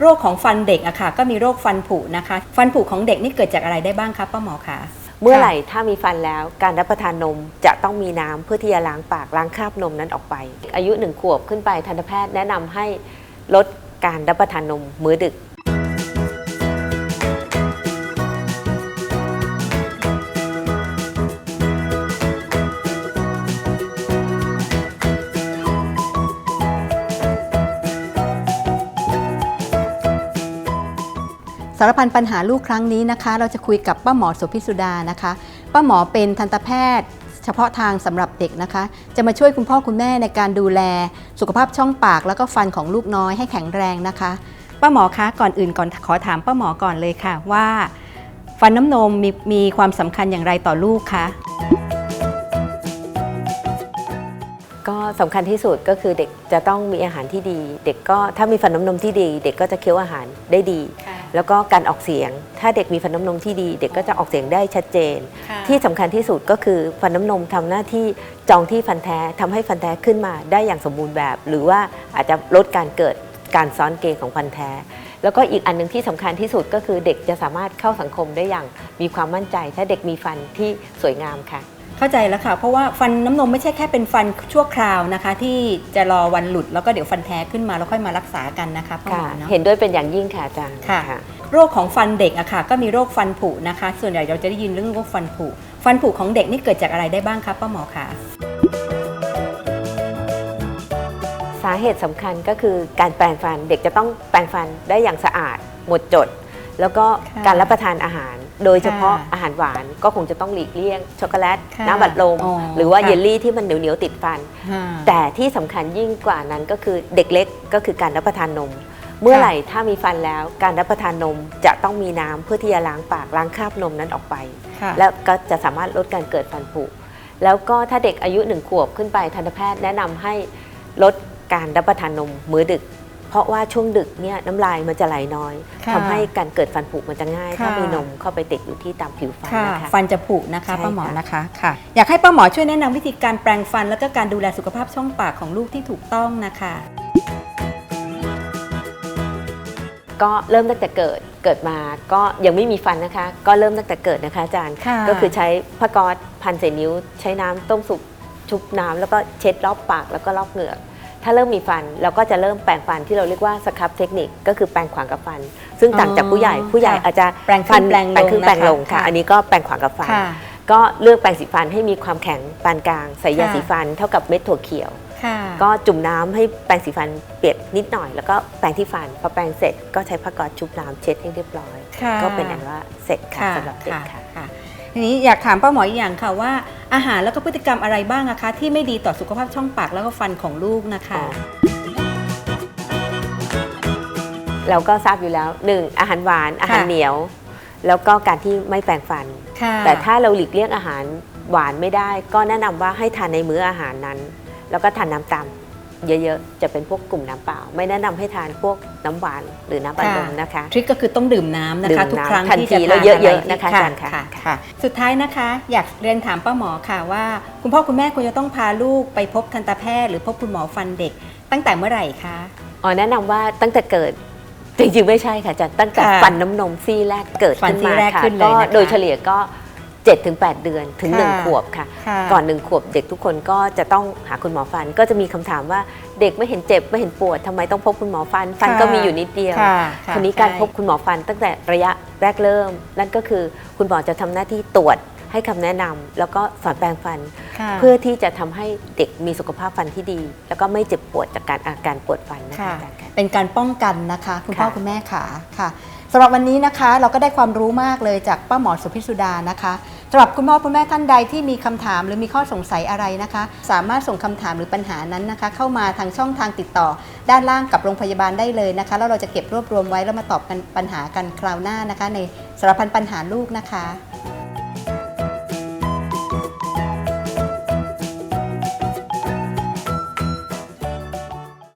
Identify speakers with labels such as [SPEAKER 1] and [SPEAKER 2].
[SPEAKER 1] โรคของฟันเด็กอะค่ะ ก็มีโรคฟันผุนะคะ ฟันผุของเด็กนี่เกิดจากอะไรได้บ้างคะป้าหมอคะ
[SPEAKER 2] เมื่อไหร่ถ้ามีฟันแล้วการรับประทานนมจะต้องมีน้ำเพื่อที่จะล้างปากล้างคราบนมนั้นออกไป อายุหนึ่งขวบขึ้นไปทันตแพทย์แนะนำให้ลดการรับประทานนมมื้อดึก
[SPEAKER 1] สารพันปัญหาลูกครั้งนี้นะคะ เราจะคุยกับป้าหมอสุพิสุดานะคะ ป้าหมอเป็นทันตแพทย์ เฉพาะทางสำหรับเด็กนะคะ จะมาช่วยคุณพ่อคุณแม่ในการดูแล สุขภาพช่องปาก แล้วก็ฟันของลูกน้อยให้แข็งแรงนะคะ ป้าหมอคะก่อนอื่นก่อนขอถามป้าหมอก่อนเลยค่ะว่า ฟันน้ำนมมีมีความสำคัญอย่างไรต่อลูกคะ
[SPEAKER 2] ก็สำคัญที่สุดก็คือเด็กจะต้องมีอาหารที่ดี เด็กก็ถ้ามีฟันน้ำนมที่ดี เด็กก็จะเคี้ยวอาหารได้ดี แล้วก็การออกเสียง ถ้าเด็กมีฟันน้ำนมที่ดี เด็กก็จะออกเสียงได้ชัดเจน ที่สำคัญที่สุดก็คือฟันน้ำนมทำหน้าที่จองที่ฟันแท้ทำให้ฟันแท้ขึ้นมาได้อย่างสมบูรณ์แบบ หรือว่าอาจจะลดการเกิดการซ้อนเกยของฟันแท้ แล้วก็อีกอันหนึ่งที่สำคัญที่สุดก็คือเด็กจะสามารถเข้าสังคมได้อย่างมีความมั่นใจ ถ้าเด็กมีฟันที่สวยงามค่ะ
[SPEAKER 1] เข้าใจแล้วค่ะ เพราะว่าฟันน้ำนมไม่ใช่แค่เป็นฟันชั่วคราวนะคะ ที่จะรอวันหลุดแล้วก็เดี๋ยวฟันแท้ขึ้นมาแล้วค่อยมารักษากันนะคะป้าหม
[SPEAKER 2] ค่ะ
[SPEAKER 1] อเนาะ
[SPEAKER 2] เห็นด้วยเป็นอย่างยิ่งค่ะอาจารย์
[SPEAKER 1] ค่ะ โรคของฟันเด็กอะค่ะ ก็มีโรคฟันผุนะคะ ส่วนใหญ่เราจะได้ยินเรื่องโรคฟันผุฟันผุของเด็กนี่เกิดจากอะไรได้บ้างคะป้าหมอคะ
[SPEAKER 2] สาเหตุสำคัญก็คือการแปรงฟันเด็กจะต้องแปรงฟันได้อย่างสะอาดหมดจด แล้วก็
[SPEAKER 1] ค่ะ
[SPEAKER 2] การรับประทานอาหาร โดยเฉพาะ
[SPEAKER 1] ค่ะ
[SPEAKER 2] อาหารหวานก็คงจะต้องหลีกเลี่ยง ช็อกโกแลต
[SPEAKER 1] ค่ะ
[SPEAKER 2] น้ำบัดลม
[SPEAKER 1] อ๋อ
[SPEAKER 2] หรือว่า
[SPEAKER 1] ค่ะ
[SPEAKER 2] เยลลี่ที่มันเหนียวๆติดฟัน แต่ที่สำคัญยิ่งกว่านั้นก็คือเด็กเล็กก็คือการรับประทานนม เมื่อไหร่ถ้ามีฟันแล้วการรับประทานนมจะต้องมีน้ำเพื่อที่จะล้างปากล้างคราบนมนั้นออกไป
[SPEAKER 1] ค่ะ
[SPEAKER 2] แล้วก็จะสามารถลดการเกิดฟันผุแล้วก็ถ้าเด็กอายุหนึ่งขวบขึ้นไปทันตแพทย์แนะนำให้ลดการรับประทานนมมื้อดึก เพราะว่าช่วงดึกเนี่ยน้ำลายมันจะไหลน้อย
[SPEAKER 1] ค่ะ
[SPEAKER 2] ทำให้การเกิดฟันผุมันจะง่าย
[SPEAKER 1] ค่ะ
[SPEAKER 2] ถ้ามีนมเข้าไปติดอยู่ที่ตามผิวฟัน
[SPEAKER 1] ค่ะ
[SPEAKER 2] นะคะ
[SPEAKER 1] ฟันจะผุนะคะ
[SPEAKER 2] ใช่
[SPEAKER 1] ป้าหมอ
[SPEAKER 2] ค่ะ
[SPEAKER 1] นะคะค่ะ อยากให้ป้าหมอช่วยแนะนำวิธีการแปรงฟัน แล้วก็การดูแลสุขภาพช่องปากของลูกที่ถูกต้องนะคะ
[SPEAKER 2] ก็เริ่มตั้งแต่เกิดเกิดมาก็ยังไม่มีฟันนะคะ ก็เริ่มตั้งแต่เกิดนะคะอาจารย์
[SPEAKER 1] ค่ะ
[SPEAKER 2] ก็คือใช้ผ้าก๊อซพันใส่นิ้ว ใช้น้ำต้มสุกชุบน้ำแล้วก็เช็ดรอบปากแล้วก็รอบเหงือก ถ้าเริ่มมีฟันเราก็จะเริ่มแปรงฟันที่เราเรียกว่าสครับเทคนิคก็คือแปรงขวางกับฟัน ซึ่งต่างจากผู้ใหญ่ผู้ใหญ่
[SPEAKER 1] ค่ะ
[SPEAKER 2] อาจจะ
[SPEAKER 1] แปรงขึ้นแปรงลง
[SPEAKER 2] ขึ้นแปรงลง
[SPEAKER 1] นะคะ
[SPEAKER 2] ค่ะ
[SPEAKER 1] ค่ะ
[SPEAKER 2] อันนี้ก็แปรงขวางกับฟัน
[SPEAKER 1] ค่ะ
[SPEAKER 2] ก็เลือกแปรงสีฟันให้มีความแข็งปานกลางใส่ยา
[SPEAKER 1] ค่ะ
[SPEAKER 2] สีฟันเท่ากับเม็ดถั่วเขียว
[SPEAKER 1] ค่ะ
[SPEAKER 2] ก็จุ่มน้ำให้แปรงสีฟันเปียกนิดหน่อย แล้วก็แปรงที่ฟันพอแปรงเสร็จก็ใช้ผ้าก๊อซชุบน้ำเช็ดให้เรียบร้อย
[SPEAKER 1] ค่ะ
[SPEAKER 2] ก็เป็นอันว่าเสร็จค่ะ
[SPEAKER 1] ค่ะ
[SPEAKER 2] สำหรับเด็ก
[SPEAKER 1] ค่ะ
[SPEAKER 2] ค่ะ
[SPEAKER 1] ค่ะทีนี้อยากถามป้าหมออีกอย่างค่ะว่า อาหารแล้วก็พฤติกรรมอะไรบ้างอะคะ ที่ไม่ดีต่อสุขภาพช่องปากแล้วก็ฟันของลูกนะคะ
[SPEAKER 2] อ๋อเราก็ทราบอยู่แล้วหนึ่งอาหารหวานอาหารเหนียว แล้วก็การที่ไม่แปรงฟัน
[SPEAKER 1] ค่ะ
[SPEAKER 2] แต่ถ้าเราหลีกเลี่ยงอาหารหวานไม่ได้ ก็แนะนำว่าให้ทานในมื้ออาหารนั้น แล้วก็ทานน้ำตาม เยอะๆ จะเป็นพวกกลุ่มน้ำเปล่า ไม่แนะนำให้ทานพวกน้ำหวานหรือน้ำบัลลมนะคะ
[SPEAKER 1] ทริคก็คือต้องดื่มน้ำนะคะ
[SPEAKER 2] ดื่มน้ำ
[SPEAKER 1] ทุกครั้ง
[SPEAKER 2] ทัน
[SPEAKER 1] ที่
[SPEAKER 2] ที
[SPEAKER 1] จะ
[SPEAKER 2] แล้ว
[SPEAKER 1] ทาน
[SPEAKER 2] เยอะๆ
[SPEAKER 1] ไรที่
[SPEAKER 2] นะคะอาจารย์ค่ะ
[SPEAKER 1] ค่ะ สุดท้ายนะคะ อยากเรียนถามป้าหมอค่ะว่า คุณพ่อคุณแม่ควรจะต้องพาลูกไปพบทันตแพทย์ หรือพบคุณหมอฟันเด็ก ตั้งแต่เมื่อไหร่คะ
[SPEAKER 2] อ๋อแนะนำว่าตั้งแต่เกิดจริงๆ ไม่ใช่ค่ะอาจะตั้งแต่
[SPEAKER 1] ค่ะ
[SPEAKER 2] ฟันน้ำนมซี่แรกเกิด
[SPEAKER 1] ฟัน
[SPEAKER 2] ขึ้น
[SPEAKER 1] ซี่
[SPEAKER 2] มา
[SPEAKER 1] แรก
[SPEAKER 2] ค่ะ
[SPEAKER 1] ขึ้นเลย
[SPEAKER 2] ก็
[SPEAKER 1] นะคะ
[SPEAKER 2] โดยเฉลี่ยก็ 7ถึง8เดือนถึง
[SPEAKER 1] ค่ะ
[SPEAKER 2] 1ขวบค่ะ
[SPEAKER 1] ค่ะ
[SPEAKER 2] ก่อนหนึ่งขวบเด็กทุกคนก็จะต้องหาคุณหมอฟัน ก็จะมีคำถามว่าเด็กไม่เห็นเจ็บไม่เห็นปวดทำไมต้องพบคุณหมอฟัน ฟัน
[SPEAKER 1] ค่ะ
[SPEAKER 2] ก็มีอยู่นิดเดียว
[SPEAKER 1] ค่ะค่ะ
[SPEAKER 2] ทีนี้การ
[SPEAKER 1] ใช่
[SPEAKER 2] พบคุณหมอฟันตั้งแต่ระยะแรกเริ่ม นั่นก็คือคุณหมอจะทำหน้าที่ตรวจให้คำแนะนำแล้วก็สอนแปรงฟัน
[SPEAKER 1] ค่ะ
[SPEAKER 2] เพื่อที่จะทำให้เด็กมีสุขภาพฟันที่ดี แล้วก็ไม่เจ็บปวดจากการอาการปวดฟันนะคะ
[SPEAKER 1] ค่ะ
[SPEAKER 2] อาจารย์ค่ะ
[SPEAKER 1] เป็นการป้องกันนะคะ คุณพ่อ
[SPEAKER 2] ค่ะ
[SPEAKER 1] คุณแม่ขาค่ะสำหรับวันนี้นะคะ เราก็ได้ความรู้มากเลยจากป้าหมอสุพิสุดานะคะ สำหรับคุณพ่อคุณแม่ท่านใดที่มีคำถามหรือมีข้อสงสัยอะไรนะคะ สามารถส่งคำถามหรือปัญหานั้นนะคะ เข้ามาทางช่องทางติดต่อ ด้านล่างกับโรงพยาบาลได้เลยนะคะ แล้วเราจะเก็บรวบรวมไว้แล้วมาตอบกันปัญหากันคราวหน้านะคะ ในสารพันปัญหาลูกนะคะ